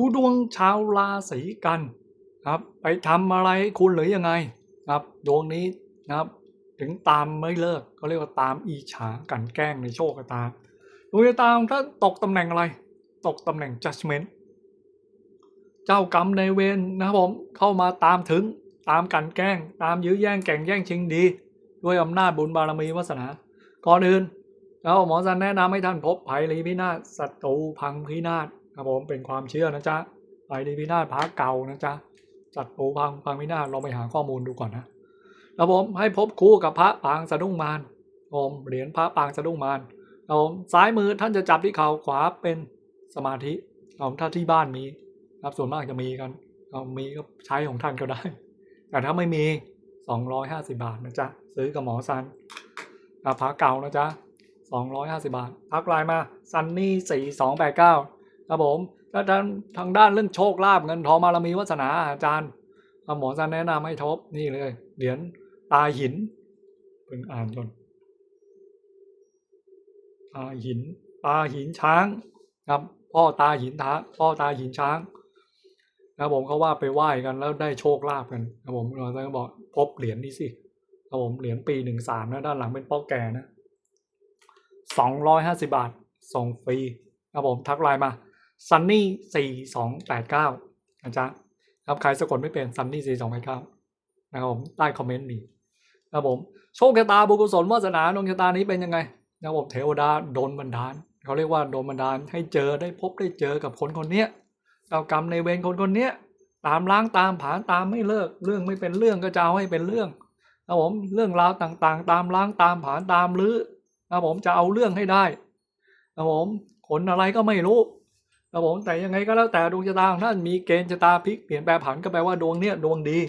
ดูดวงชาวราศีกันครับไปทำอะไรให้คุณหรือยังไงครับดวงนี้นะครับ ถึงตามไม่เลิกก็เรียกว่าตามอีฉากันแกล้งในโชคชะตาดวงชะตาของท่านตกตำแหน่งอะไร ตกตำแหน่ง judgment เจ้ากรรมในเวรนะครับผมเข้ามาตามถึงตามกันแกล้ง ตามยื้อแย่งแก่งแย่งชิงดี ด้วยอำนาจบุญบารมีวาสนาก่อนอื่นแล้วหมอสันแนะนำให้ท่านพบภัยรีพินาศศัตรูพังพินาศ ครับผมเป็นความเชื่อนะจ๊ะภัยรีพินาศพระเก่านะจ๊ะศัตรูพังพังพินาศเราไปหาข้อมูลดูก่อนนะครับผมให้พบคู่กับพระปางสะดุ้งมารผมเหรียญพระปางสะดุ้งมารครับผมซ้ายมือท่านจะจับที่เข่าขวาเป็นสมาธิครับผมถ้าที่บ้านมีครับส่วนมากจะมีกันเอามีก็ใช้ของท่านก็ได้ แต่ถ้าไม่มี 250 บาทนะจ๊ะซื้อกับหมอซันพระเก่านะจ๊ะ250 บาทพักไลน์มาซันนี่4289 ครับผมถ้าทางทางด้านเรื่องโชคลาภเงินทองบารมีวาสนาอาจารย์หมอซันแนะนำให้ทบนี่เลยเหรียญตาหินเพิ่งอ่านก่อนตาหินตาหินช้างครับพ่อตาหินท้าพ่อตาหินช้างนะผมเขาว่าไปไหว้กันแล้วได้โชคลาภกันนะผมหมอซันก็บอกพบเหรียญนี้สินะผมเหรียญปีหนึ่งสามนะด้านหลังเป็นป้อแก่นะสองร้อยห้าสิบาทส่งฟรีนะผมทักไลน์มา ซันนี่สี่สองแปดเก้านะจ๊ะครับใครสะกดไม่เป็นซันนี่สี่สองแปดเก้านะครับผมใต้คอมเมนต์นี่นะครับผมโชคชะตาบุญกุศลวาสนาดวงชะตานี้เป็นยังไงนะครับผมเทวดาโดนบันดาลเขาเรียกว่าโดนบันดาลให้เจอได้พบได้เจอกับคนคนเนี้ยเจ้ากรรมในเวรคนคนเนี้ยตามล้างตามผานตามไม่เลิกเรื่องไม่เป็นเรื่องก็จะเอาให้เป็นเรื่องนะครับผมเรื่องราวต่างๆ ตามล้างตามผานตามลื้อนะครับผมจะเอาเรื่องให้ได้นะครับผมผลอะไรก็ไม่รู้ ครับผมแต่ยังไงก็แล้วแต่ดวงชะตาของท่านมีเกณฑ์ชะตาพลิกเปลี่ยนแปลผันก็แปลว่าดวงเนี้ยดวงดีจ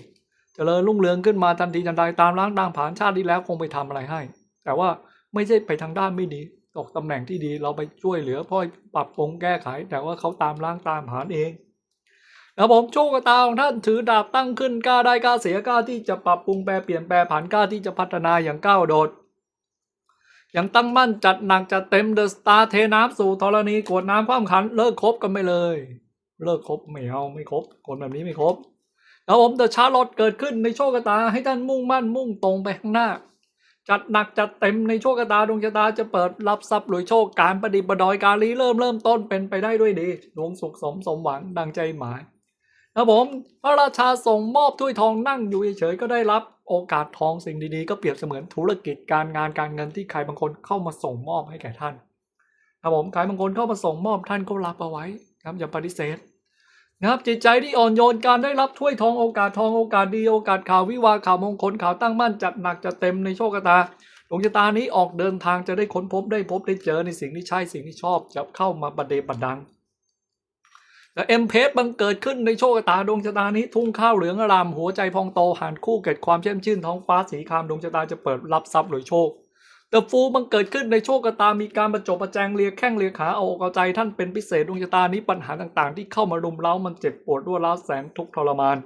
เจริญรุ่งเรืองขึ้นมาทันทีทันใดตามล้างตามผ่านชาติที่แล้วคงไปทำอะไรให้ แต่ว่าไม่ใช่ไปทางด้านไม่ดีตกตำแหน่งที่ดีเราไปช่วยเหลือพ่อปรับปรุงแก้ไข แต่ว่าเขาตามล้างตามผ่านเองแล้วผมโชคชะตาของท่านถือดาบตั้งขึ้นกล้าได้กล้าเสียกล้าที่จะปรับปรุงแปลเปลี่ยนแปลผันกล้าที่จะพัฒนาอย่างก้าวโดด ยังตั้งมั่นจัดหนักจัดเต็มเดอะสตาร์เทน้ำสู่ธรณีกวดน้ำความขัน เลิกคบกันไปเลย เลิกคบไม่เอาไม่คบคนแบบนี้ไม่คบแล้วผมเดอะชาร์ลอตเกิดขึ้นในโชคชะตา ให้ท่านมุ่งมั่นมุ่งตรงไปข้างหน้า จัดหนักจัดเต็มในโชคชะตาดวงชะตาจะเปิดรับทรัพย์รวยโชคการประดิษฐ์ประดอยการรีเริ่มเริ่มต้นเป็นไปได้ด้วยดีดวงสุขสมสมหวังดังใจหมายครับผมพระราชาส่งมอบถ้วยทองนั่งอยู่เฉยๆก็ได้รับ โอกาสทองสิ่งดีๆ ก็เปรียบเสมือนธุรกิจการงานการเงินที่ใครบางคนเข้ามาส่งมอบให้แก่ท่านครับผมใครบางคนเข้ามาส่งมอบท่านก็รับเอาไว้ครับอย่าปฏิเสธนะครับจิตใจที่อ่อนโยนการได้รับถ้วยทองโอกาสทองโอกาสดีโอกาสข่าววิวาข่าวมงคลข่าวตั้งมั่นจัดหนักจัดเต็มในโชคชะตาดวงชะตานี้ออกเดินทางจะได้ค้นพบได้พบได้เจอในสิ่งที่ใช่สิ่งที่ชอบจะเข้ามาประเดประดัง แต่เอ็มเพสบังเกิดขึ้นในโชคชะตาดวงชะตานี้ ทุ่งข้าวเหลืองอารามหัวใจพองโตหันคู่เกิดความเชื่อมชื่นท้องฟ้าสีครามดวงชะตาจะเปิดรับทรัพย์หรือโชคเดอะฟูบังเกิดขึ้นในโชคชะตามีการประจบประแจงเลียแข้งเลียขาเอาอกเอาใจท่านเป็นพิเศษดวงชะตานี้ปัญหาต่างๆ ที่เข้ามารุมเร้ามันเจ็บปวดรวดร้าวแสนทุกทรมาน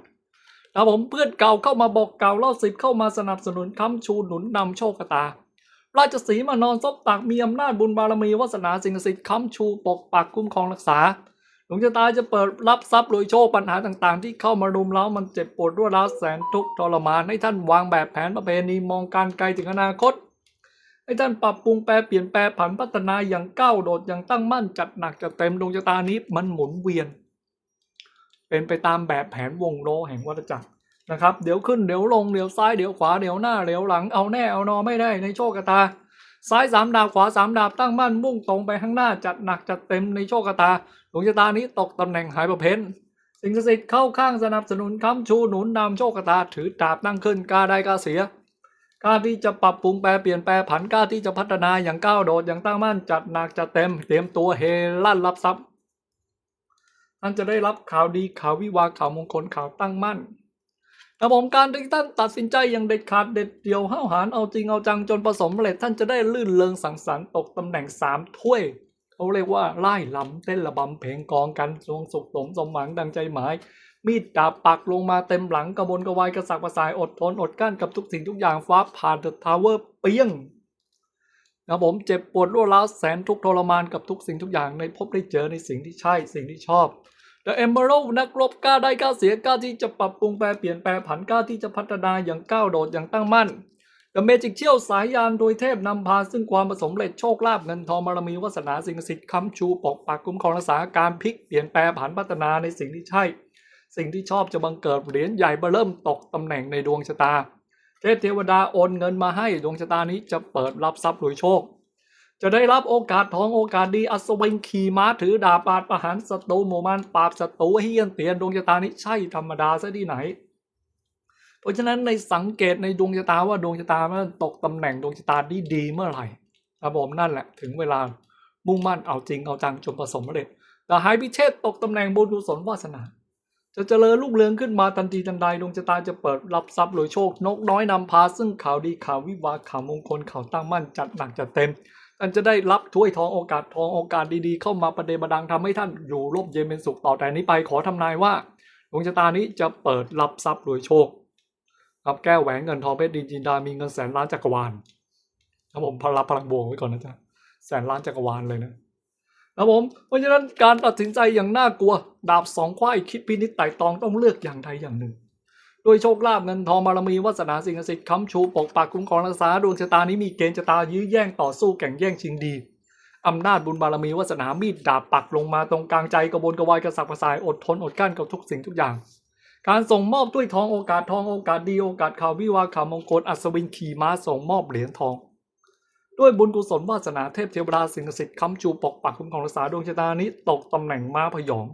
นะผมเพื่อนเก่าเข้ามาบอกเก่าเล่าสิบเข้ามาสนับสนุนค้ำชูหนุนนำโชคชะตาราชสีมานอนซบตักมีอำนาจบุญบารมีวาสนาสิ่งศักดิ์สิทธิ์ค้ำชูปกปักคุ้มครองรักษา ดวงชะตาจะเปิดรับทรัพย์รวยโชคปัญหาต่างๆ ที่เข้ามารุมเร้ามันเจ็บปวดรวดร้าวแสนทุกข์ทรมานให้ท่านวางแบบแผนประเพณีมองการไกลถึงอนาคตให้ท่านปรับปรุงแปลเปลี่ยนแปลผันพัฒนาอย่างก้าวโดดอย่างตั้งมั่นจัดหนักจัดเต็มดวงชะตานี้มันหมุนเวียน เป็นไปตามแบบแผนวงโลแห่งวัฏจักรนะครับ เดี๋ยวขึ้นเดี๋ยวลงเดี๋ยวซ้ายเดี๋ยวขวาเดี๋ยวหน้าเดี๋ยวหลังเอาแน่เอานอไม่ได้ในโชคชะตา ซ้ายสามดาบขวาสามดาบตั้งมั่นมุ่งตรงไปข้างหน้าจัดหนักจัดเต็มในโชคชะตาดวงชะตานี้ตกตำแหน่งหายประเภนสิ่งศักดิ์สิทธิ์เข้าข้างสนับสนุนค้ำชูหนุนนำโชคชะตาถือดาบตั้งขึ้นกล้าได้กล้าเสียกล้าที่จะปรับปรุงแปลเปลี่ยนแปลผันกล้าที่จะพัฒนาอย่างก้าวโดดอย่างตั้งมั่นจัดหนักจัดเต็ม เตรียมตัวเฮลั่นรับทรัพย์ท่านจะได้รับข่าวดีข่าววิวาข่าวมงคลข่าวตั้งมั่น ครับผมการที่ท่านตัดสินใจอย่างเด็ดขาดเด็ดเดี่ยวห้าวหาญเอาจริงเอาจังจนประสบผสำเร็จท่านจะได้ลื่นเริงสังสรรค์ตกตำแหน่งสามถ้วยเขาเรียกว่าไล่ลำเต้นระบำเพลงกองกันทรงสุขสมสมหวังดังใจหมาย มีดดาบปักลงมาเต็มหลังกระบนกระวายกระสักกระสายอดทนอดกั้นกับทุกสิ่งทุกอย่างฟ้าผ่านเดอะทาวเวอร์เปี้ยงนะผมเจ็บปวดรัวร้าวแสนทุกทรมานกับทุกสิ่งทุกอย่างในพบได้เจอในสิ่งที่ใช่สิ่งที่ชอบ The Emerald นักรบกล้าได้กล้าเสียกล้าที่จะปรับปรุงแปลเปลี่ยนแปลผันกล้าที่จะพัฒนาอย่างก้าวโดดอย่างตั้งมั่น The Magic เชี่ยวสายยานโดยเทพนำพาซึ่งความประสมเร็จโชคลาภเงินทองบารมีวาสนาสิ่งศักดิ์สิทธิ์คำชูปกปักคุ้มครองรักษาการพลิกเปลี่ยนแปลผันพัฒนาในสิ่งที่ใช่ สิ่งที่ชอบจะบังเกิดเหรียญใหญ่เบอเริ่มตกตำแหน่งในดวงชะตา เทพเทวดาโอนเงินมาให้ดวงชะตานี้จะเปิดรับทรัพย์รวยโชค จะได้รับโอกาสทองโอกาสดีอัศวินขี่ม้าถือดาบปาดประหารศัตรูหมู่มานปราบศัตรูให้เฮี้ยนเตียนดวงชะตานี้ใช่ธรรมดาซะที่ไหน เพราะฉะนั้นในสังเกตในดวงชะตาว่าดวงชะตามันตกตำแหน่งดวงชะตาดีดีเมื่อไหร่ครับผมนั่นแหละถึงเวลามุ่งมั่นเอาจริงเอาจังจนประสบผลสำเร็จแต่หายพิเชษตกตำแหน่งบุญกุศลวาสนา จะเจริญรุ่งเรืองขึ้นมาทันทีทันใดดวงชะตาจะเปิดรับทรัพย์รวยโชคนกน้อยนำพาซึ่งข่าวดีข่าววิวาข่าวมงคลข่าวตั้งมั่นจัดหนักจัดเต็ม ท่านจะได้รับถ้วยทองโอกาสทองโอกาสดีๆ เข้ามาประเดประดังทำให้ท่านอยู่ร่มเย็นเป็นสุขต่อแต่นี้ไปขอทำนายว่าดวงชะตานี้จะเปิดรับทรัพย์รวยโชคครับแก้วแหวนเงินทองเพชรดินจินดามีเงินแสนล้านจักรวาลครับผมพลังพลังบวกไว้ก่อนนะจ๊ะแสนล้านจักรวาลเลยนะครับผมเพราะฉะนั้นการตัดสินใจอย่างน่ากลัว ดาบสองควายคิดพินิจไต่ตองต้องเลือกอย่างใดอย่างหนึ่ง โดยโชคลาภเงินทองบารมีวาสนาสิ่งศักดิ์สิทธิ์ค้ำชูปกปักคุ้มครองรักษาดวงชะตานี้มีเกณฑ์ชะตายื้อแย่งต่อสู้แข่งแย่งชิงดีอำนาจบุญบารมีวาสนามีดดาบปักลงมาตรงกลางใจกระบวนกระวายกระสับกระส่ายอดทนอดกลั้นกับทุกสิ่งทุกอย่าง การส่งมอบถ้วยทองโอกาสทองโอกาสดีโอกาสข่าววิวาข่าวมงคลอัศวินขี่ม้าส่งมอบเหรียญทอง ด้วยบุญกุศลวาสนาเทพเทวดาสิ่งศักดิ์สิทธิ์ค้ำชูปกปักคุ้มครองรักษาดวงชะตานี้ตกตำแหน่งม้าพยอง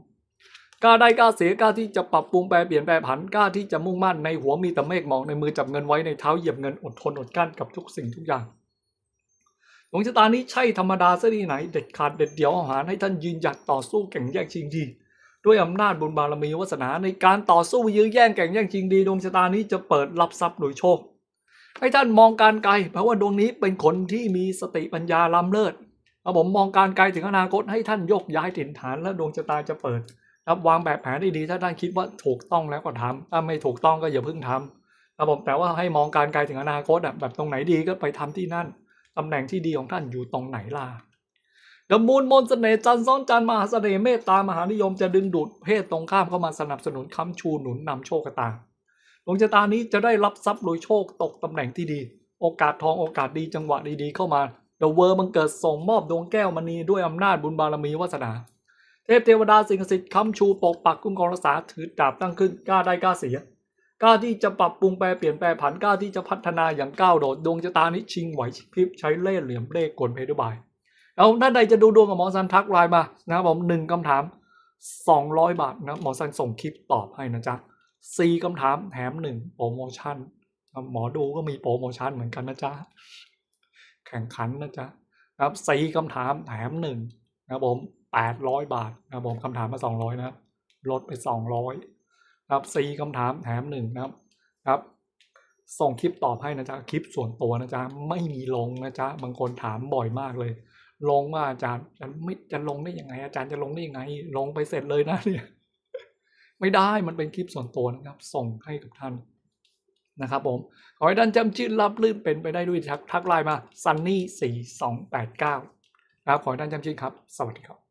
กล้าได้กล้าเสียกล้าที่จะปรับปรุงแปลเปลี่ยนแปลผันกล้าที่จะมุ่งมั่นในหัวมีแต่เมฆหมอกในมือจับเงินไว้ในเท้าเหยียบเงินอดทนอดกลั้นกับทุกสิ่งทุกอย่างดวงชะตานี้ใช่ธรรมดาซะที่ไหน เด็ดขาดเด็ดเดี่ยวอาหารให้ท่านยืนหยัดต่อสู้แข่งแย่งชิงดีด้วยอำนาจบุญบารมีวาสนาในการต่อสู้ยื้อแย่งแข่งแย่งชิงดีดวงชะตานี้จะเปิดรับทรัพย์โดยโชค ให้ท่านมองการไกลเพราะว่าดวงนี้เป็นคนที่มีสติปัญญาล้ำเลิศเอาผมมองการไกลถึงอนาคตให้ท่านยกย้ายถิ่นฐานและดวงชะตาจะเปิด ครับวางแบบแผนได้ดีถ้าท่านคิดว่าถูกต้องแล้วก็ทำถ้าไม่ถูกต้องก็อย่าเพิ่งทำครับผมแต่ว่าให้มองการไกลถึงอนาคตอะแบบตรงไหนดีก็ไปทำที่นั่นตำแหน่งที่ดีของท่านอยู่ตรงไหนล่ะดมูลมนต์เสน่ห์จันทร์ซ้อนจันทร์มหาเสน่ห์เมตตามหานิยมจะดึงดูดเพศตรงข้ามเข้ามาสนับสนุนค้ำชูหนุนนำโชคตาดวงชะตานี้จะได้รับทรัพย์โดยโชคตกตำแหน่งที่ดี โอกาสทองโอกาสดีจังหวะดีๆเข้ามาเดอะเวอร์บังเกิดส่งมอบดวงแก้วมณีด้วยอำนาจบุญบารมีวาสนา เทพเทวดาสิ่งศักดิ์สิทธิ์ค้ำชูปกปักคุ้มครองรักษาถือดาบตั้งขึ้นกล้าได้กล้าเสียกล้าที่จะปรับปรุงแปลเปลี่ยนแปลผันกล้าที่จะพัฒนาอย่างก้าวโดดดวงชะตานี้ชิงไหวพริบใช้เล่ห์เหลี่ยมเล่ห์กลเพทุบายแล้วท่านใดจะดูดวงกับหมอซันทักไลน์มานะครับผมหนึ่งคำถาม 200 บาทนะหมอซันส่งคลิปตอบให้นะจ๊ะสี่คำถามแถมหนึ่งโปรโมชั่นหมอดูก็มีโปรโมชั่นเหมือนกันนะจ๊ะแข่งขันนะจ๊ะครับสี่คำถามแถมหนึ่งนะครับผม แปดร้อยบาทนะครับผมคำถามมาสองร้อยนะครับลดไปสองร้อยครับสี่คำถามแถมหนึ่งนะครับครับ ส่งคลิปตอบให้นะจ๊ะคลิปส่วนตัวนะจ๊ะไม่มีลงนะจ๊ะบางคนถามบ่อยมากเลย ลงว่าอาจารย์จะไม่จะลงได้ยังไง อาจารย์จะลงได้ยังไง ลงไปเสร็จเลยนะเนี่ยไม่ได้มันเป็นคลิปส่วนตัวนะครับ ส่งให้กับท่านนะครับผมขอให้ท่านจำชื่อรับลื่นเป็นไปได้ด้วยทักทักไลน์มา sunny 4 2 8 9นะครับขอให้ท่านจำชื่อครับ สวัสดีครับ